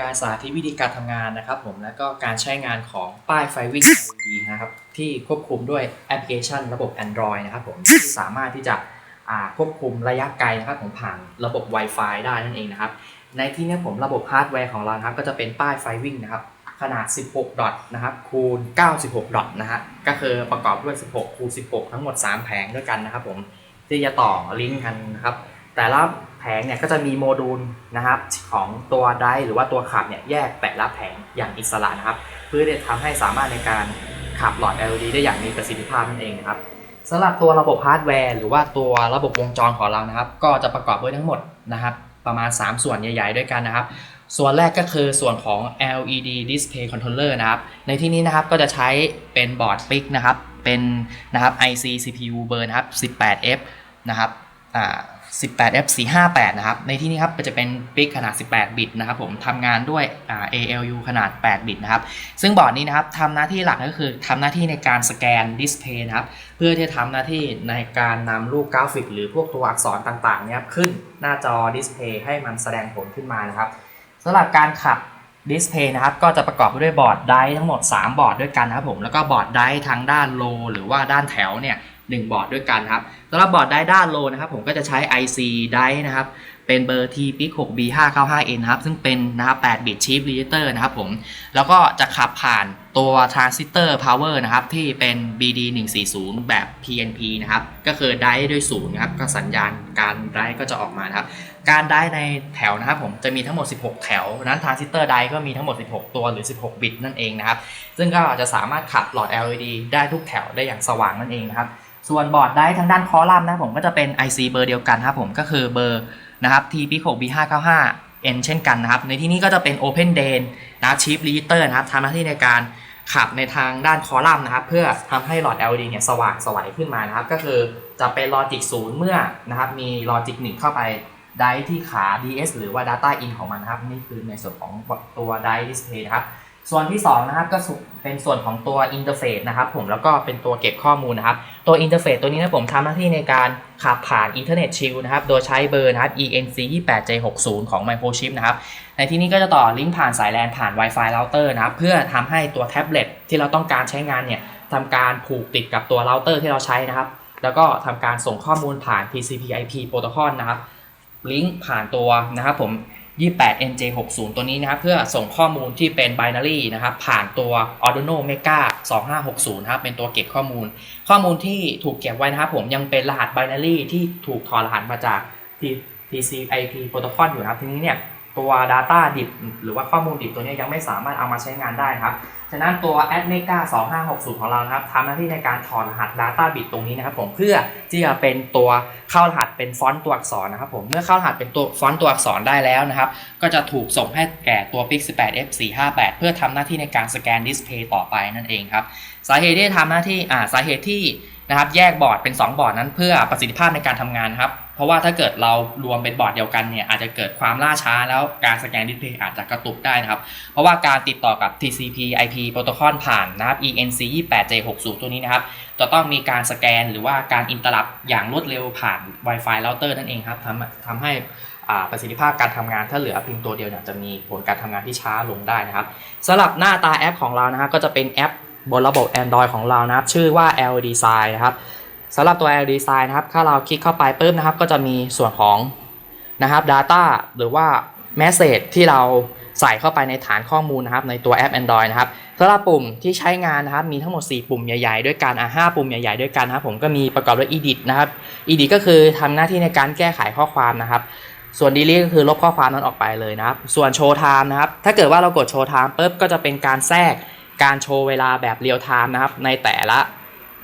การสาธิตวิธีการทำงานนะครับผมและก็การใช้งานของป้ายไฟวิ่ง LED นะครับที่ควบคุมด้วยแอปพลิเคชัน ระบบ Android นะครับผมที่สามารถที่จะควบคุมระยะไกลนะครับผมผ่านระบบ Wi-Fi ได้นั่นเองนะครับ ในที่นี้ผมระบบฮาร์ดแวร์ของเรานะครับก็จะเป็นป้ายไฟวิ่งนะครับขนาด 16 ดอทนะครับคูณ 96 ดอทนะฮะก็คือประกอบด้วย 16 คูณ 16 ทั้งหมด 3 แผงด้วยกันนะครับผมที่จะต่อลิงก์กันนะครับแต่ละ แผงเนี่ยก็จะมีโมดูลนะครับของตัวไดร์หรือว่าตัวขับเนี่ยแยกแต่ละแผงอย่างอิสระนะครับ เพื่อที่จะทำให้สามารถในการขับหลอด LED ได้อย่างมีประสิทธิภาพนั่นเองนะครับสำหรับตัวระบบฮาร์ดแวร์หรือว่าตัวระบบวงจรของเรานะครับ ก็จะประกอบด้วยทั้งหมดนะครับ ประมาณ 3 ส่วนใหญ่ ๆ ด้วยกันนะครับ ส่วนแรกก็คือส่วนของ LED Display Controller นะครับ ในที่นี้นะครับก็จะใช้เป็นบอร์ดปิกนะครับ เป็นนะครับ IC CPU เบอร์นะครับ 18F นะครับอ่า 18F 458นะครับ ในที่นี้ครับจะเป็นปิกขนาด 18 บิตนะครับผมทำงานด้วย ALU ขนาด 8 บิตนะครับ ซึ่งบอร์ดนี้นะครับทำหน้าที่หลักก็คือทำหน้าที่ในการสแกนดิสเพย์นะครับ เพื่อที่จะทำหน้าที่ในการนำรูปกราฟิก หรือพวกตัวอักษรต่างๆเนี่ยครับขึ้นหน้าจอดิสเพย์ให้มันแสดงผลขึ้นมานะครับสำหรับการขับดิสเพย์นะครับก็จะประกอบไปด้วยบอร์ดไดร์ทั้งหมด 3 บอร์ดด้วยกันนะครับผมแล้วก็บอร์ดไดร์ทางด้านโลหรือว่าด้านแถวเนี่ย หนึ่งบอร์ดด้วยกันครับสำหรับบอร์ดไดร์ด้านโลนะครับผมก็จะใช้ IC ไดนะครับเป็นเบอร์ TPIC 6B595N นะครับ ซึ่งเป็นนะครับ8 bit chip register นะครับผม แล้วก็จะขับผ่านตัว transistor power นะครับ ที่เป็น BD140 แบบ PNP นะครับ ก็คือได้ด้วยศูนย์นะครับ ก็สัญญาณการได้ก็จะออกมานะครับ การได้ในแถวนะครับผมจะมีทั้งหมด 16 แถว นั้นทรานซิสเตอร์ได้ก็มีทั้งหมด 16 ตัวหรือ 16 บิตนั่นเองนะครับ ซึ่งก็จะสามารถขับหลอด LED ได้ทุกแถวได้อย่างสว่างนั่นเองนะครับ ส่วนบอร์ดได้ทางด้านคอลัมน์นะผมก็จะเป็น IC เบอร์เดียวกันครับผมก็คือเบอร์นะครับ TP6B595 N เช่นกันนะครับ ในที่นี้ก็จะเป็น Open d a n นะครับ Chip Register นะครับทำหน้าที่ในการขับในทางด้านคอลัมน์นะครับ เพื่อทำให้หลอด LED เนี่ยสว่างสวัยขึ้นมานะครับ ก็คือจะเป็น Logic 0เมื่อนะครับมี Logic 1เข้าไปได้ที่ขา DS หรือว่า Data In ของมันนะครับ นี่คือในส่วนของตัว Die Display นะครับ ส่วนที่2นะครับก็เป็นส่วนของตัวอินเทอร์เฟซนะครับผมแล้วก็เป็นตัวเก็บข้อมูลนะครับ ตัวอินเทอร์เฟซตัวนี้นะผมทำหน้าที่ในการขับผ่าน Ethernet Shield นะครับ โดยใช้เบอร์นะครับ ENC 28J60 ของ Microchip นะครับ ในที่นี้ก็จะต่อลิงก์ผ่านสาย LAN ผ่าน Wi-Fi router นะครับ เพื่อทำให้ตัวแท็บเล็ตที่เราต้องการใช้งานเนี่ยทำการผูกติดกับตัวเราเตอร์ที่เราใช้นะครับ แล้วก็ทำการส่งข้อมูลผ่าน TCP/IP โปรโตคอลนะครับ ลิงก์ผ่านตัวนะครับผม 28NJ60 ตัวนี้นะครับเพื่อส่งข้อมูลที่เป็น binary นะครับผ่านตัว Arduino Mega 2560นะครับเป็นตัวเก็บข้อมูล ข้อมูลที่ถูกเก็บไว้นะครับผมยังเป็นรหัส binary ที่ถูกถอดรหัสมาจาก TCP/IP โปรโตคอลอยู่นะครับทีนี้เนี่ย ตัว Data ดิบหรือว่าข้อมูลดิบตัวนี้ยังไม่สามารถเอามาใช้งานได้ครับ ฉะนั้นตัว a d m e g a 2560 ของเราครับทำหน้าที่ในการถอดรหัส Data bit ตรงนี้นะครับผมเพื่อที่จะเป็นตัวเข้ารหัสเป็นฟอนต์ตัวอักษรนะครับผมเมื่อเข้ารหัสเป็นตัวฟอนต์ตัวอักษรได้แล้วนะครับ ก็จะถูกส่งให้แก่ตัว PIC 18F 458เพื่อทำหน้าที่ในการสแกนดิสเพย์ต่อไปนั่นเองครับสาเหตุที่ทำหน้าที่อ่าสาเหตุที่นะครับแยกบอร์ดเป็น 2 บอร์ดนั้นเพื่อประสิทธิภาพในการทำงานครับ ราะว่าถ้าเกิดเรารวมเป็นบอร์ดเดียวกันเนี่ยอาจจะเกิดความล่าช้าแล้วการสแกนดิสเพย์อาจจะกระตุกได้นะครับ เพราะว่าการติดต่อกับ TCP IP โปรโตคอลผ่านนะครับ ENC 28J60 ตัวนี้นะครับ จะต้องมีการสแกนหรือว่าการอินเตอร์ลับอย่างรวดเร็วผ่าน Wi-Fi router นั่นเองครับทำทำให้อ่าประสิทธิภาพการทำงานถ้าเหลือเพียงตัวเดียวเนี่ยจะมีผลการทำงานที่ช้าลงได้นะครับสำหรับหน้าตาแอปของเรานะครับก็จะเป็นแอปบนระบบ Android ของเรานะครับ ชื่อว่า L Design นะครับ สำหรับตัว L Design นะครับ ถ้าเราคลิกเข้าไปปุ๊บนะครับ ก็จะมีส่วนของนะครับ Data หรือว่า Message ที่เราใส่เข้าไปในฐานข้อมูลนะครับ ในตัวแอป Android นะครับสำหรับปุ่มที่ใช้งานนะครับ มีทั้งหมด 4 ปุ่มใหญ่ๆ ด้วยกันอะ5ปุ่มใหญ่ๆ ด้วยกันนะครับ ผมก็มีประกอบด้วย Edit นะครับ Edit ก็คือทำหน้าที่ในการแก้ไขข้อความนะครับส่วน delete ก็คือลบข้อความนั้นออกไปเลยนะครับ ส่วน show time นะครับ ถ้าเกิดว่าเรากด show time ปุ๊บก็จะเป็นการแทรกการโชว์เวลาแบบ real time นะครับ ในแต่ละ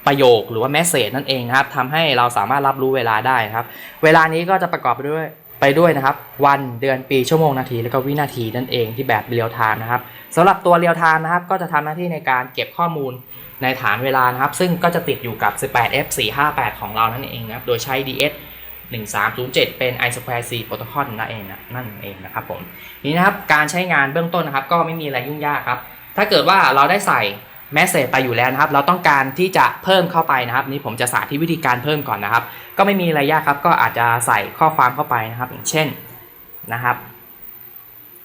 ประโยคหรือว่า message นั่นเองนะครับทำให้เราสามารถรับรู้เวลาได้ครับ เวลานี้ก็จะประกอบไปด้วยไปด้วยนะครับ วันเดือนปีชั่วโมงนาที แล้วก็วินาทีนั่นเองที่แบบ real time นะครับสำหรับตัว real time นะครับ ก็จะทำหน้าที่ในการเก็บข้อมูลในฐานเวลานะครับ ซึ่งก็จะติดอยู่กับ 18F 458 ของเรานั่นเองนะครับ โดยใช้ DS 1307 เป็น I2C Protocol นั่นเองนะนั่นเองนะครับผมนี่นะครับการใช้งานเบื้องต้นนะครับ ก็ไม่มีอะไรยุ่งยากครับ ถ้าเกิดว่าเราได้ใส่ แมสเซจไปอยู่แล้วนะครับ เราต้องการที่จะเพิ่มเข้าไปนะครับ นี่ผมจะสาธิตวิธีการเพิ่มก่อนนะครับ ก็ไม่มีอะไรยากครับ ก็อาจจะใส่ข้อความเข้าไปนะครับ อย่างเช่นนะครับ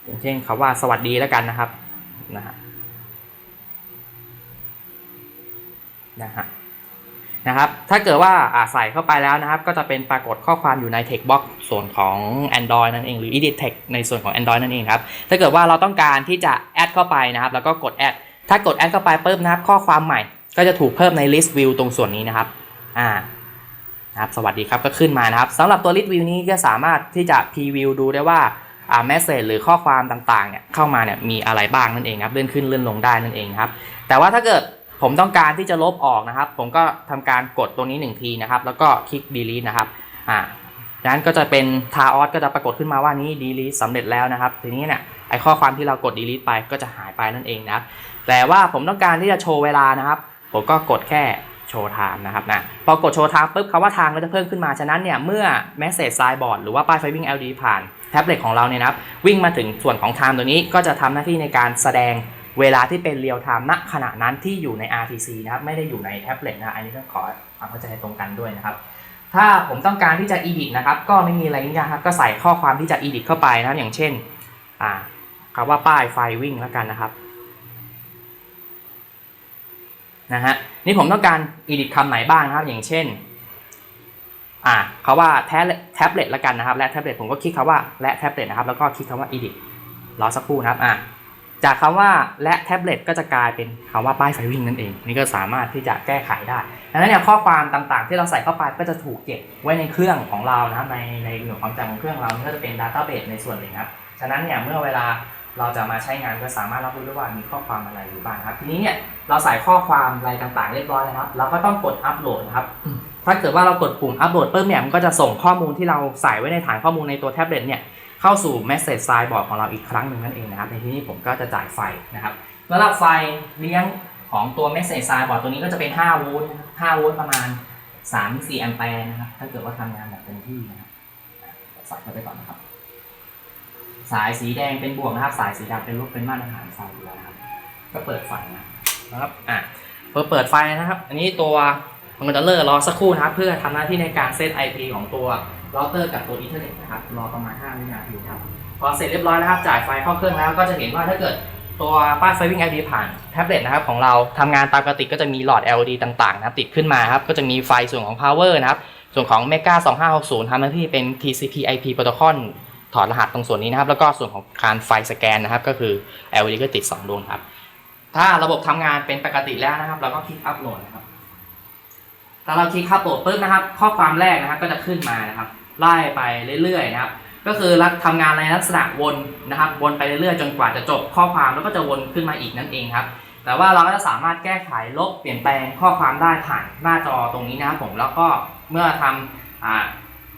อย่างเช่นคำว่าสวัสดีแล้วกันนะครับนะฮะนะฮะนะครับ ถ้าเกิดว่าอ่าใส่เข้าไปแล้วนะครับ ก็จะเป็นปรากฏข้อความอยู่ใน text box ส่วนของ Android นั่นเอง หรือ edit text ในส่วนของ Android นั่นเองครับ ถ้าเกิดว่าเราต้องการที่จะแอดเข้าไปนะครับ แล้วก็กดแอด ถ้ากดแอดเข้าไปปุ๊บนะครับข้อความใหม่ก็จะถูกเพิ่มใน list view ตรงส่วนนี้นะครับอ่านะครับสวัสดีครับก็ขึ้นมานะครับสำหรับตัว list view นี้ก็สามารถที่จะ preview ดูได้ว่าอ่า message หรือข้อความต่างๆเนี่ยเข้ามาเนี่ยมีอะไรบ้างนั่นเองครับเลื่อนขึ้นเลื่อนลงได้นั่นเองครับแต่ว่าถ้าเกิดผมต้องการที่จะลบออกนะครับ ผมก็ทำการกดตัวนี้หนึ่งทีนะครับ แล้วก็คลิก delete นะครับอ่าดังนั้นก็จะเป็น t a o s ก็จะปรากฏขึ้นมาว่านี้ delete สำเร็จแล้วนะครับ ทีนี้เนี่ยไอข้อความที่เรากด delete ไปก็จะหายไปนั่นเองนะครับ แต่ว่าผมต้องการที่จะโชว์เวลานะครับ ผมก็กดแค่โชว์ time นะครับนะพอกดโชว์ time ปุ๊บคำว่า time ก็จะเพิ่มขึ้นมา ฉะนั้นเนี่ยเมื่อ message signboard หรือว่าป้ายไฟวิ่ง LED ผ่านแท็บเล็ตของเราเนี่ยนะครับวิ่งมาถึงส่วนของ time ตัวนี้ก็จะทำหน้าที่ในการแสดงเวลาที่เป็น real time ณขณะนั้นที่อยู่ใน RTC นะครับไม่ได้อยู่ในแท็บเล็ตนะอันนี้ต้องขอความเข้าใจตรงกันด้วยนะครับถ้าผมต้องการที่จะ edit นะครับก็ไม่มีอะไรยุ่งยากครับก็ใส่ข้อความที่จะ edit เข้าไปนะครับอย่างเช่นอ่าคำว่าป้ายไฟวิ่งแล้วกันนะครับ นะฮะนี่ผมต้องการ edit คำไหนบ้างนะครับ อย่างเช่นอ่าเขาว่าแท็บเล็ตแล้วกันนะครับ และแท็บเล็ตผมก็คลิกคำว่าและแท็บเล็ตนะครับ แล้วก็คลิกคำว่า edit รอสักครู่นะครับอ่าจากคำว่าและแท็บเล็ตก็จะกลายเป็นคำว่าป้ายไฟวิ่งนั่นเอง นี่ก็สามารถที่จะแก้ไขได้ดังนั้นเนี่ยข้อความต่างๆ ที่เราใส่เข้าไปก็จะถูกเก็บไว้ในเครื่องของเรานะครับในในหน่วยความจำของเครื่องเรานี่ก็จะเป็นดัตต้าเบสในส่วนหนึ่งครับ ฉะนั้นเนี่ยเมื่อเวลา เราจะมาใช้งานก็สามารถรับรู้ได้ว่ามีข้อความอะไรอยู่บ้างครับ ทีนี้เนี่ยเราใส่ข้อความอะไรต่างๆ เรียบร้อยแล้วครับ เราก็ต้องกดอัปโหลดครับ ถ้าเกิดว่าเรากดปุ่มอัปโหลดปุ๊บเนี่ยมันก็จะส่งข้อมูลที่เราใส่ไว้ในฐานข้อมูลในตัวแท็บเล็ตเนี่ยเข้าสู่ Message Signboard ของเราอีกครั้งหนึ่งนั่นเองนะครับ ในที่นี้ผมก็จะจ่ายไฟนะครับสำหรับไฟเลี้ยงของตัว Message Signboard ตัวนี้ก็จะเป็น 5 โวลต์5โวลต์ประมาณ 3-4 แอมแปร์นะครับ ถ้าเกิดว่าทำงานแบบเต็มที่นะครับใส่เข้าไปก่อนนะครับ สายสีแดงเป็นบวกนะครับ สายสีดำเป็นลบเป็นมาตรฐานไฟอยู่แล้วนะครับ ก็เปิดไฟนะครับอะพอเปิดไฟนะครับ อันนี้ตัวคอมพิวเตอร์รอสักครู่นะครับ เพื่อทำหน้าที่ในการเซต IP ของตัวเราเตอร์กับตัวอินเทอร์เน็ตนะครับรอประมาณ 5 วินาทีครับพอเสร็จเรียบร้อยนะครับ จ่ายไฟเข้าเครื่องแล้วก็จะเห็นว่าถ้าเกิดตัวป้ายไฟวิ่ง LED ผ่านแท็บเล็ตนะครับของเราทำงานตามปกติก็จะมีหลอด LED ต่างๆนะครับติดขึ้นมาครับก็จะมีไฟส่วนของ power นะครับส่วนของ Mega 2560ทำหน้าที่เป็น TCP IP protocol ถอดรหัสตรงส่วนนี้นะครับ แล้วก็ส่วนของการไฟสแกนนะครับ ก็คือ LED ก็ติด2ดวงครับ ถ้าระบบทำงานเป็นปกติแล้วนะครับ เราก็คลิกอัปโหลดนะครับถ้าเราคลิกอัปโหลดปุ๊บนะครับ ข้อความแรกนะครับก็จะขึ้นมานะครับ ไล่ไปเรื่อยๆนะครับก็คือรักทำงานในลักษณะวนนะครับ วนไปเรื่อยๆจนกว่าจะจบข้อความแล้วก็จะวนขึ้นมาอีกนั่นเองครับ แต่ว่าเราก็จะสามารถแก้ไขลบเปลี่ยนแปลงข้อความได้ผ่านหน้าจอตรงนี้นะครับผมแล้วก็เมื่อทำอ่า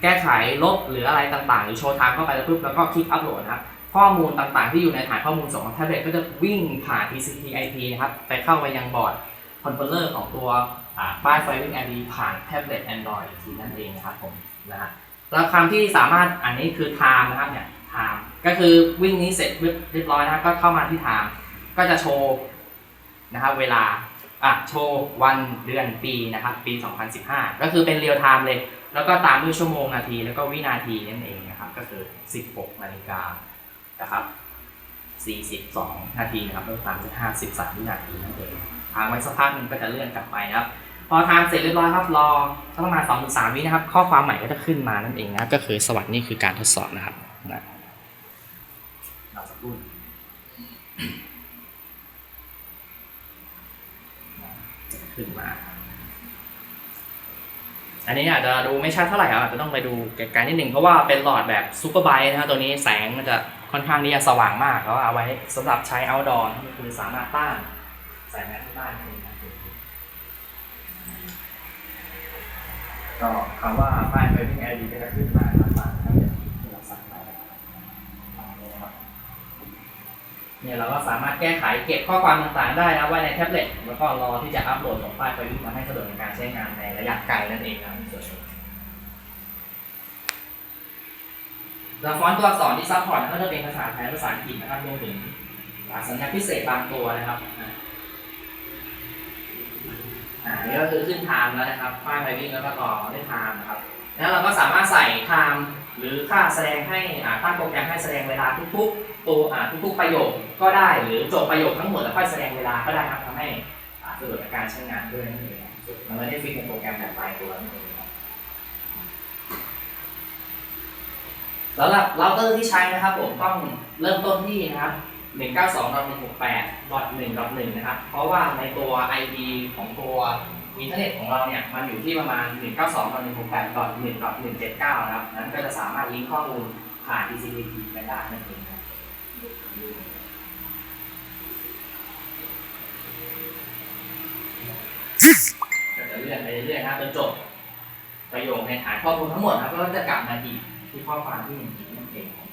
แก้ไขลบหรืออะไรต่างๆ หรือโชว์ไทางเข้าไปแล้วปุ๊บแล้วก็คลิกอัปโหลดนะครับข้อมูลต่างๆ ที่อยู่ในฐานข้อมูลส่งของแท็บเล็ตก็จะวิ่งผ่าน TCP IP นะครับไปเข้าไปยังบอร์ดคอนโทรลเลอร์ของตัวป้ายไฟวิ่ง ID ผ่านแท็บเล็ต Android ทีนั่นเองนะครับผมนะฮะแล้วคำที่สามารถอันนี้คือ time นะครับเนี่ย time ก็คือวิ่งนี้เสร็จเรียบร้อยนะครับก็เข้ามาที่ time ก็จะโชว์นะครับเวลา อะโชว์วันเดือนปีนะครับปี 2015 ก็คือเป็นเรียลไทม์เลย แล้วก็ตามด้วยชั่วโมงนาทีแล้วก็วินาทีนั่นเองนะครับ ก็คือ 16 นาฬิกานะครับ 42 นาทีนะครับแล้วตามด้วย53 วินาทีนั่นเองทางไว้สักพักนึงก็จะเลื่อนกลับไปนะครับ พอทางเสร็จเรียบร้อยครับรอประมาณ2-3 วินะครับ ข้อความใหม่ก็จะขึ้นมานั่นเองนะก็คือสวัสดีนี่คือการทดสอบนะครับนะรอสักครู่จะ ขึ้นมา อันนี้อาจจะดูไม่ชัดเท่าไหร่ครับอาจจะต้องไปดูไกลๆนิดหนึ่งเพราะว่าเป็นหลอดแบบซูเปอร์ไบต์นะครับตัวนี้แสงมันจะค่อนข้างที่จะสว่างมากแล้วเอาไว้สำหรับใช้ outdoor ก็คือสามารถต้านแสงแดดที่บ้านได้นะครับก็คำว่าป้ายไฟวิ่ง LED ก็จะขึ้นมาครับตามที่เราสั่งไปนะครับ เนี่ยเราก็สามารถแก้ไขเก็บข้อความต่างๆ ได้นะไว้ในแท็บเล็ตแล้วก็รอที่จะอัปโหลดของป้ายไฟวิ่งมาให้สะดวกในการใช้งานในระยะไกลนั่นเองนะครับในส่วนนี้แล้วฟอนต์ตัวอักษรที่ซัพพอร์ตก็จะเป็นภาษาไทยภาษาอังกฤษนะครับรวมถึงสัญญาพิเศษบางตัวนะครับอ่านี่ก็คือขึ้นไทม์แล้วนะครับป้ายไฟวิ่งแล้วก็ต่อด้วยไทม์นะครับ แล้วเราก็สามารถใส่ไทม์ หรือค่าแสดงให้อ่าตั้งโปรแกรมให้แสดงเวลาทุกๆ ตัวอ่าทุกๆประโยคก็ได้หรือจบประโยคทั้งหมดแล้วค่อยแสดงเวลาก็ได้ครับทำให้อ่าสะดวกในการใช้งานด้วยนั่นเองมันไม่ได้ฟิกในโปรแกรมแบบตายตัวนั่นเองสำหรับเราเตอร์ที่ใช้นะครับผมต้องเริ่มต้นที่นะครับ192.168.1.1นะครับ เพราะว่าในตัว ID ของตัว อินเทอร์เน็ตของเราเนี่ยมันอยู่ที่ประมาณ 192.168.1.179 นะครับ นั้นก็จะสามารถลิงก์ข้อมูลผ่าน TCP/IP กันได้นั่นเองครับก็จะเลื่อนไปเรื่อยๆนะครับจนจบประโยคในฐานข้อมูลทั้งหมดนะครับก็จะกลับมาอีกที่ข้อความที่หนึ่งอีกนั่นเองของ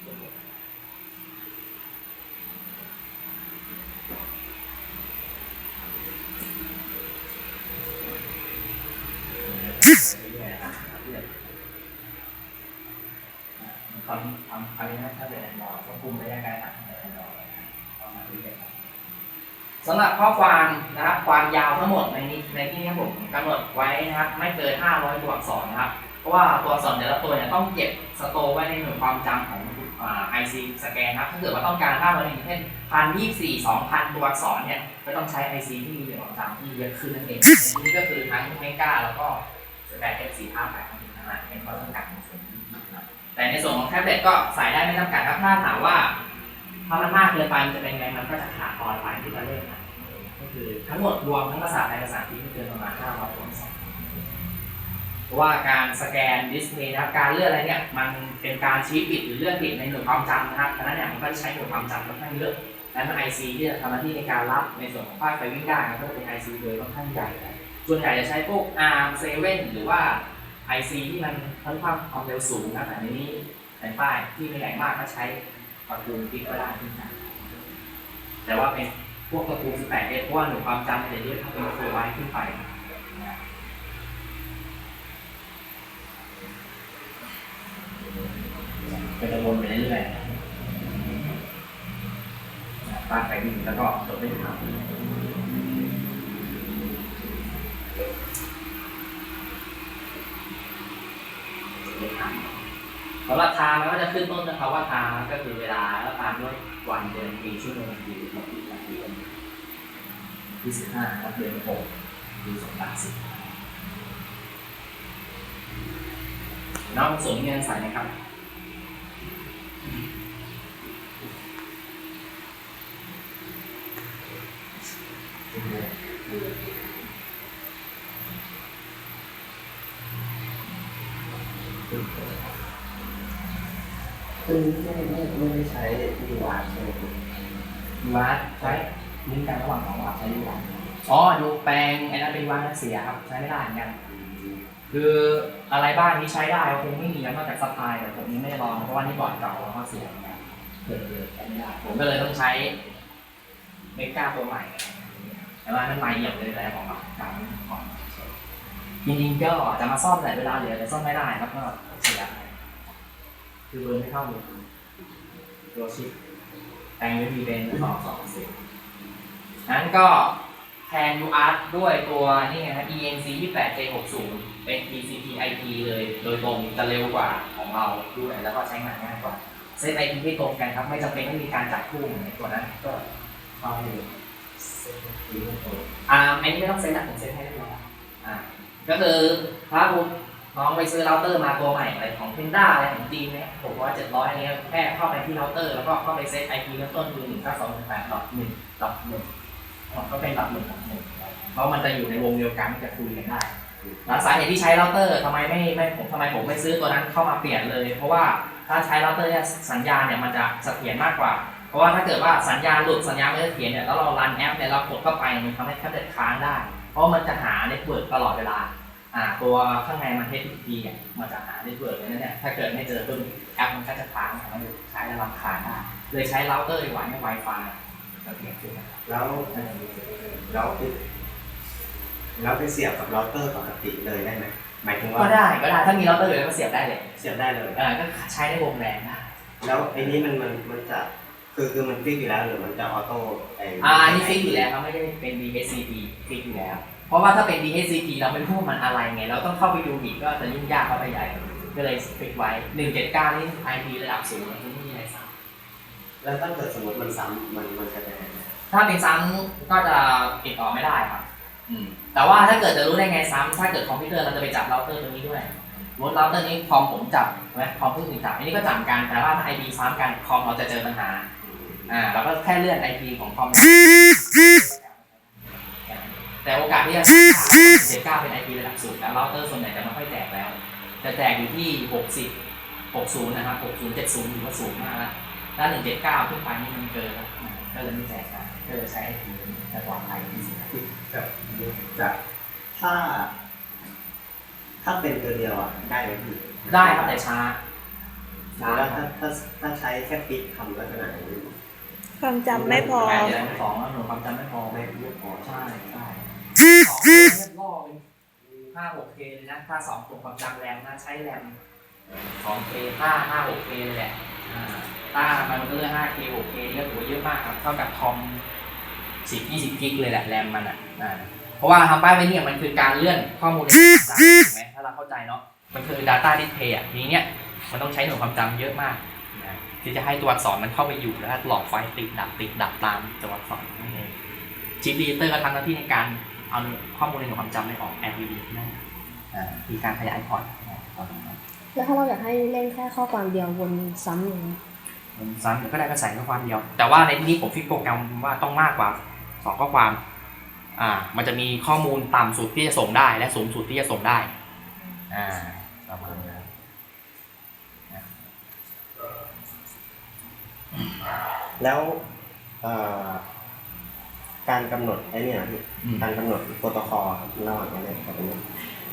ตัวบ สำหรับข้อความนะครับความยาวทั้งหมดในนี้ในที่นี้ผมกำหนดไว้นะครับ ไม่เกิน 500 ตัวอักษรนะครับ เพราะว่าตัวอักษรแต่ละตัวเนี่ยต้องเก็บสโตไว้ในหน่วยความจำของอ่า IC สแกนครับถ้าเกิดว่าต้องการ500อย่างเช่นพันยี่สี่สองพันตัวอักษรเนี่ยก็ต้องใช้ IC ที่มีหน่วยความจำที่เยอะขึ้นนั่นเองนที่นี้ก็คือทั้งเมกาแล้วก็สแปรเอฟสี่ห้าแปดถึงขนาดเป็นข้อจำกัดของส่วนนี้นะครับแต่ในส่วนของแท็บเล็ตก็ใส่ได้ไม่จำกัดครับถ้าถามว่าถ้ามันมากเกินไปมันจะเป็นไงมันก็จะขาดตอนไปที่จะเล่น คือทั้งหมดรวมทั้งภาษาไทยภาษาอังกฤษเกินประมาณ500ตัวอักษรเพราะว่าการสแกนดิสเพย์นะครับการเลื่อนอะไรเนี่ยมันเป็นการชี้ปิดหรือเลื่อนปิดในหน่วยความจำนะครับดังนั้นเนี่ยมันก็ใช้หน่วยความจำค่อนข้างเยอะและมัน IC ที่จะทำหน้าที่ในการรับในส่วนของภาคไฟวิ่งได้ก็จะเป็น IC โดยค่อนข้างใหญ่ส่วนใหญ่จะใช้พวก ARM 7หรือว่า IC ที่มันค่อนข้างความเร็วสูงนะแต่ในนี้ในป้ายที่ไม่ใหญ่มากก็ใช้ตระกูลพิกก็ได้ที่กันแต่ว่าเป็น พวกตระกูล18เอเพราะว่าหน่วยความจำมันจะเยอะถ้าเป็นโฟไว้ขึ้นไปนะก็จะวนไปเรื่อยๆนะป้ายไปวิ่งแล้วก็จบด้วยทางสำหรับไทม์มันก็จะขึ้นต้นนะครับว่าทม์ก็คือเวลาแล้วตามด้วย วันเดือนปีชั่วโมงปีหมดปีนาทีที่สิบห้าวันเดือนหกปีสองพันสิบน้องส่งเงินใส่ไหมครับ คือไม่ไม่ไม่ได้ใช้ดีวาร์ใช่ไหมครับยูวาร์ใช้ลิงก์กันระหว่างสองวาร์ใช้ยูวาร์อ๋อดูแปลงไอ้นั้นเป็นวาร์เสียครับใช้ไม่ได้เหมือนกันคืออะไรบ้างที่ใช้ได้คงไม่มีนอกจากสไตล์แต่ผมยังไม่ได้ลองเพราะว่านี่บอร์ดเก่าแล้วก็เสียเหมือนกันเกิดเลยใช้ไม่ได้ผมก็เลยต้องใช้เมกาตัวใหม่แต่ว่านั้นใหม่เอี่ยมเลยแต่ของเราการของจริงๆก็จะมาซ่อมแต่เวลาเหลือแต่ซ่อมไม่ได้ครับก็เสีย คือเบอร์ไม่เข้าเลยตัวชิปแปลงวิธีเป็นสองสองสิบนั้นก็แทน UART ด้วยตัวนี่ไงครับ ENC 28 J60 เป็น TCP IP เลยโดยตรงจะเร็วกว่าของเราด้วยแล้วก็ใช้งานง่ายกว่าเซต IP ที่ตรงกันครับ ไม่จำเป็นต้องมีการจัดคู่เหมือนในตัวนั้นก็เข้าอยู่เซ็ตดีมากเลยอ่าอันนี้ไม่ต้องเซตนะผมเซตให้เรียบร้อยอ่าก็คือถ้าคุณ น้องไปซื้อเราเตอร์มาตัวใหม่อะไรของเพนด้าอะไรของจีนเนี่ยผมว่าเจ็ดร้อยอันนี้แค่เข้าไปที่เราเตอร์แล้วก็เข้าไปเซตไอพีเริ่มต้นคือหนึ่งเก้าสองหนึ่งแปดดอทหนึ่งดอทหนึ่งก็เป็นดอทหนึ่งดอทหนึ่งเพราะมันจะอยู่ในวงเดียวกันมันจะคุยกันได้แล้วสาเหตุที่ใช้เราเตอร์ทำไมไม่ไม่ผมทำไมผมไม่ซื้อตัวนั้นเข้ามาเปลี่ยนเลย เพราะว่าถ้าใช้เราเตอร์เนี่ยสัญญาณเนี่ยมันจะเสถียรมากกว่า เพราะว่าถ้าเกิดว่าสัญญาณหลุดสัญญาณไม่เสถียรเนี่ยแล้วเรารันแอปเนี่ยเรากดเข้าไปมันทำให้แท็บเล็ตค้างได้ เพราะมันจะหาเน็ตเวิร์กตลอดเวลา อ่าตัวข้างในมัน HTTP เนี่ยมันจะหาเน็ตเวิร์กเลยนะเนี่ยถ้าเกิดไม่เจอปุ๊บแอปมันก็จะค้างทำให้ใช้แล้วรำคาญได้เลยใช้เราเตอร์ดีกว่าไม่ Wi-Fi เสถียรขึ้นนะครับแล้วแล้วไปแล้วไปเสียบกับเราเตอร์ปกติเลยได้ไหมหมายถึงว่าก็ได้ก็ได้ถ้ามีเราเตอร์อยู่แล้วก็เสียบได้เลยเสียบได้เลยเออก็ใช้ในวงแรงได้แล้วไอ้นี้มันมันมันจะคือคือมันฟิกอยู่แล้วหรือมันจะออโต้ไอ้อ่าอันนี่ฟิกอยู่แล้วครับไม่ได้เป็น DHCP ฟิกอยู่แล้ว เพราะว่าถ้าเป็น DHCP เราไม่รู้ว่ามันอะไรไง เราต้องเข้าไปดูอีกก็จะยุ่งยากเข้าไปใหญ่ ก็เลยฟิกไว้ 179 นี่ IP ระดับสูงที่ไม่มีอะไรซ้แล้วถ้าเกิดสมมติมันซ้ำมันมันจะเป็นยังไงำถ้าเป็นซ้ำก็จะติดต่อไม่ได้ครับอืมแต่ว่าถ้าเกิดจะรู้ได้ไงซ้ำถ้าเกิดคอมพิวเตอร์เราจะไปจับเราเตอร์ตัวนี้ด้วยรถเราเตอร์นี้คอมผมจับใช่ไหมคอมผู้อื่นจับอันนี้ก็จับกันแต่ว่าถ้า IP ซ้ำกันคอมเราจะเจอปัญหาอ่าเราก็แค่เลื่อน IP ของคอม แต่โอกาสที่จะเจ็ดเก้าเป็น IP ระดับสูงแล้วเราเตอร์ส่วนใหญ่จะไม่ค่อยแจกแล้ว จะแจกอยู่ที่ 60 60 นะครับ 60 70ถือว่าสูงมากแล้วถ้า179 ขึ้นไปนี่มันเกินแล้วอ่าก็เลยไม่แจกกันก็เลยใช้ IP จะปลอดภัยที่สุดแบบจะถ้า ถ้าเป็นตัวเดียวอะได้ไหมพี่ได้ครับแต่ช้าหรือว่าถ้าถ้าถ้าใช้แค่ปิดทำลักษณะนี้ความจำไม่พอแปดเดือนสองแล้วหนูความจำไม่พอไม่ไม่พอใช่ใช่ สองตัวเนี่ยล่อเป็นห้าหกเคเลยนะถ้าสองตัวความจำแรงนะใช้แรมสองเคห้าห้าหกเคเลยแหละอ่าถ้ามันก็เลือกห้าเคหกเคนี่ก็ถือว่าเยอะมากครับเท่ากับคอมสิบยี่สิบกิกเลยแหละแรมมันอะอ่าเพราะว่าทำป้ายไว้เนี่ยมันคือการเลื่อนข้อมูลในความจำถูกไหมถ้าเราเข้าใจเนาะมันคือ Data Display อะทีนี้เนี่ยมันต้องใช้หน่วยความจำเยอะมากนะที่จะให้ตัวอักษรมันเข้าไปอยู่แล้วหลอดไฟติดดับติดดับตามตัวอักษรนั่นเองชิปดิจิเตอร์ก็ทำหน้าที่ในการ เอาข้อมูลในหน่วยความจำไปออก LVD นั่นอ่ามีการขยายพอร์ตประมาณนั้นแล้วถ้าเราอยากให้เล่นแค่ข้อความเดียววนซ้ำอย่างนี้ผมซ้ำเดี๋ยวก็ได้ก็ใส่ข้อความเดียว แต่ว่าในที่นี้ผมฟิกโปรแกรมว่าต้องมากกว่าสองข้อความอ่ามันจะมีข้อมูลต่ำสุดที่จะส่งได้ และสูงสุดที่จะส่งได้อ่าประมาณนั้นแล้วเอ่อ การกำหนดไอ้เนี่ยพี่อืม การกำหนดโปรโตคอลครับระหว่างอะไรกับอันนี้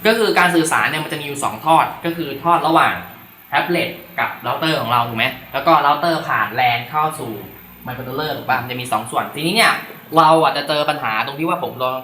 ก็คือการสื่อสารเนี่ยมันจะมีอยู่2ทอด ก็คือทอดระหว่างแท็บเล็ตกับเราเตอร์ของเราถูกไหมแล้วก็เราเตอร์ผ่านแลนเข้าสู่ไมโครคอนโทรลเลอร์ถูกป่ะมันจะมี2ส่วนทีนี้เนี่ยเราอะจะเจอปัญหาตรงที่ว่าผมลอง